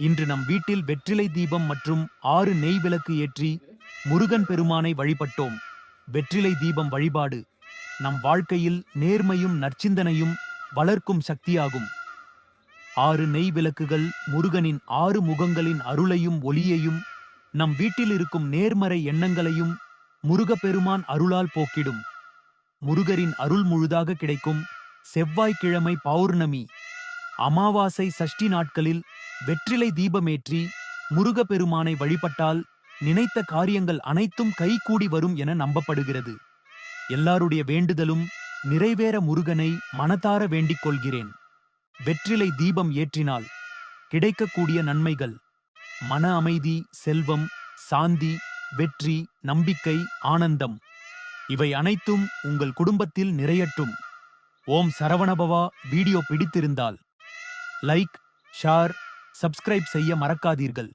இன்று நம் வீட்டில் வெற்றிலை தீபம் மற்றும் ஆறு நெய் விளக்கு ஏற்றி முருகன் பெருமானை வழிபட்டோம். வெற்றிலை தீபம் வழிபாடு நம் வாழ்க்கையில் நேர்மையும் நற்சிந்தனையும் வளர்க்கும் சக்தியாகும். ஆறு நெய் விளக்குகள் முருகனின் ஆறு முகங்களின் அருளையும் ஒளியையும் நம் வீட்டில் இருக்கும் நேர்மறை எண்ணங்களையும் முருகப்பெருமான் அருளால் போக்கிடும். முருகரின் அருள் முழுதாக கிடைக்கும் செவ்வாய்க்கிழமை பௌர்ணமி. அமாவாசை சஷ்டி நாட்களில் வெற்றிலை தீபமேற்றி முருகப்பெருமானை வழிபட்டால் நினைத்த காரியங்கள் அனைத்தும் கைகூடி வரும் என நம்பப்படுகிறது. எல்லாருடைய வேண்டுதலும் நிறைவேற முருகனை மனதார வேண்டிக் கொள்கிறேன். வெற்றிலை தீபம் ஏற்றினால் கிடைக்கக்கூடிய நன்மைகள் மன அமைதி செல்வம் சாந்தி வெற்றி நம்பிக்கை ஆனந்தம் இவை அனைத்தும் உங்கள் குடும்பத்தில் நிறையட்டும். ஓம் சரவணபவா வீடியோ பிடித்திருந்தால் லைக் ஷேர் சப்ஸ்கிரைப் செய்ய மறக்காதீர்கள்.